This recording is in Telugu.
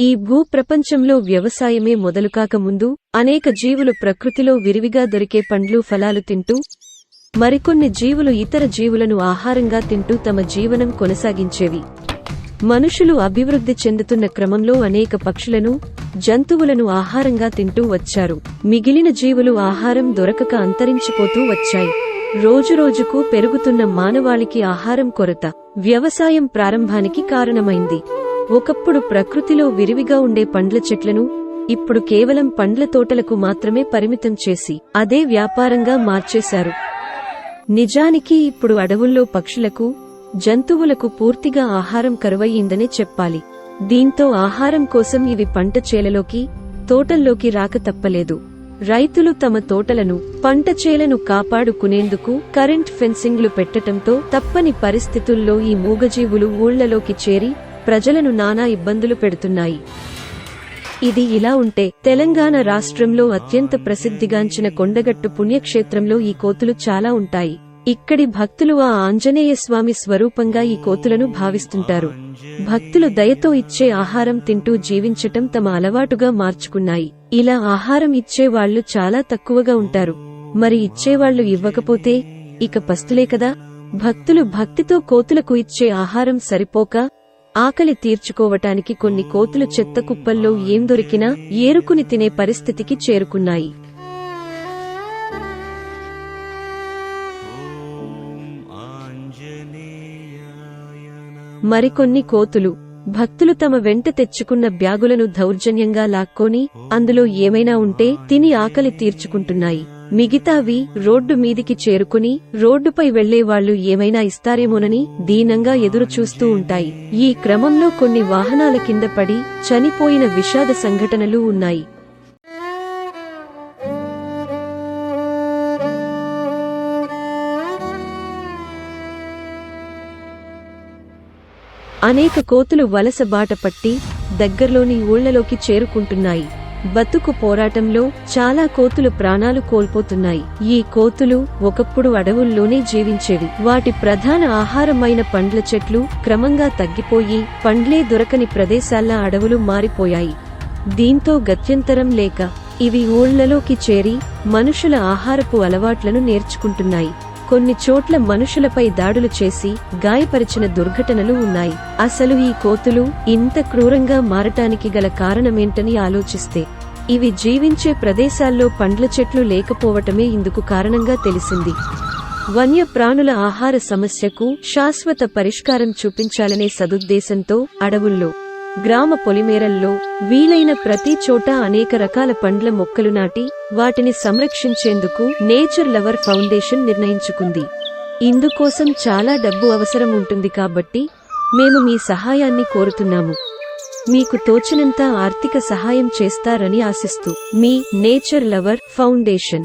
ఈ భూ ప్రపంచంలో వ్యవసాయమే మొదలుకాకముందు అనేక జీవులు ప్రకృతిలో విరివిగా దొరికే పండ్లు ఫలాలు తింటూ మరికొన్ని జీవులు ఇతర జీవులను ఆహారంగా తింటూ తమ జీవనం కొనసాగించేవి. మనుషులు అభివృద్ధి చెందుతున్న క్రమంలో అనేక పక్షులను జంతువులను ఆహారంగా తింటూ వచ్చారు. మిగిలిన జీవులు ఆహారం దొరకక అంతరించిపోతూ వచ్చాయి. రోజురోజుకు పెరుగుతున్న మానవాళికి ఆహారం కొరత వ్యవసాయం ప్రారంభానికి కారణమైంది. ఒకప్పుడు ప్రకృతిలో విరివిగా ఉండే పండ్ల చెట్లను ఇప్పుడు కేవలం పండ్ల తోటలకు మాత్రమే పరిమితం చేసి అదే వ్యాపారంగా మార్చేశారు. నిజానికి ఇప్పుడు అడవుల్లో పక్షులకు జంతువులకు పూర్తిగా ఆహారం కరువయ్యిందనే చెప్పాలి. దీంతో ఆహారం కోసం ఇవి పంట చేలలోకి తోటల్లోకి రాక తప్పలేదు. రైతులు తమ తోటలను పంట చేలను కాపాడుకునేందుకు కరెంట్ ఫెన్సింగ్లు పెట్టటంతో తప్పని పరిస్థితుల్లో ఈ మూగజీవులు ఊళ్ళలోకి చేరి ప్రజలను నానా ఇబ్బందులు పెడుతున్నాయి. ఇది ఇలా ఉంటే తెలంగాణ రాష్ట్రంలో అత్యంత ప్రసిద్ధిగాంచిన కొండగట్టు పుణ్యక్షేత్రంలో ఈ కోతులు చాలా ఉంటాయి. ఇక్కడి భక్తులు ఆ ఆంజనేయ స్వామి స్వరూపంగా ఈ కోతులను భావిస్తుంటారు. భక్తులు దయతో ఇచ్చే ఆహారం తింటూ జీవించటం తమ అలవాటుగా మార్చుకున్నాయి. ఇలా ఆహారం ఇచ్చేవాళ్ళు చాలా తక్కువగా ఉంటారు. మరి ఇచ్చేవాళ్ళు ఇవ్వకపోతే ఇక పస్తులే కదా? భక్తులు భక్తితో కోతులకు ఇచ్చే ఆహారం సరిపోక ఆకలి తీర్చుకోవటానికి కొన్ని కోతులు చెత్త కుప్పల్లో ఏం దొరికినా ఏరుకుని తినే పరిస్థితికి చేరుకున్నాయి. మరికొన్ని కోతులు భక్తులు తమ వెంట తెచ్చుకున్న బ్యాగులను దౌర్జన్యంగా లాక్కొని అందులో ఏమైనా ఉంటే తిని ఆకలి తీర్చుకుంటున్నాయి. మిగతావి రోడ్డు మీదికి చేరుకుని రోడ్డుపై వెళ్ళేవాళ్ళు ఏమైనా ఇస్తారేమోనని దీనంగా ఎదురు చూస్తూ ఉంటాయి. ఈ క్రమంలో కొన్ని వాహనాల కింద పడి చనిపోయిన విషాద సంఘటనలు ఉన్నాయి. అనేక కోతులు వలస బాట పట్టి దగ్గర్లోని ఊళ్ళలోకి చేరుకుంటున్నాయి. బతుకు పోరాటంలో చాలా కోతులు ప్రాణాలు కోల్పోతున్నాయి. ఈ కోతులు ఒకప్పుడు అడవుల్లోనే జీవించేవి. వాటి ప్రధాన ఆహారమైన పండ్ల చెట్లు క్రమంగా తగ్గిపోయి పండ్లే దొరకని ప్రదేశాల్లో అడవులు మారిపోయాయి. దీంతో గత్యంతరం లేక ఇవి ఊళ్ళలోకి చేరి మనుషుల ఆహారపు అలవాట్లను నేర్చుకుంటున్నాయి. కొన్ని చోట్ల మనుషులపై దాడులు చేసి గాయపరిచిన దుర్ఘటనలు ఉన్నాయి. అసలు ఈ కోతులు ఇంత క్రూరంగా మారటానికి గల కారణమేంటని ఆలోచిస్తే ఇవి జీవించే ప్రదేశాల్లో పండ్ల చెట్లు లేకపోవటమే ఇందుకు కారణంగా తెలిసింది. వన్యప్రాణుల ఆహార సమస్యకు శాశ్వత పరిష్కారం చూపించాలనే సదుద్దేశంతో అడవుల్లో గ్రామ పొలిమేరల్లో వీలైన ప్రతి చోట అనేక రకాల పండ్ల మొక్కలు నాటి వాటిని సంరక్షించేందుకు నేచర్ లవర్ ఫౌండేషన్ నిర్ణయించుకుంది. ఇందుకోసం చాలా డబ్బు అవసరం ఉంటుంది కాబట్టి మేము మీ సహాయాన్ని కోరుతున్నాము. మీకు తోచినంత ఆర్థిక సహాయం చేస్తారని ఆశిస్తూ మీ నేచర్ లవర్ ఫౌండేషన్.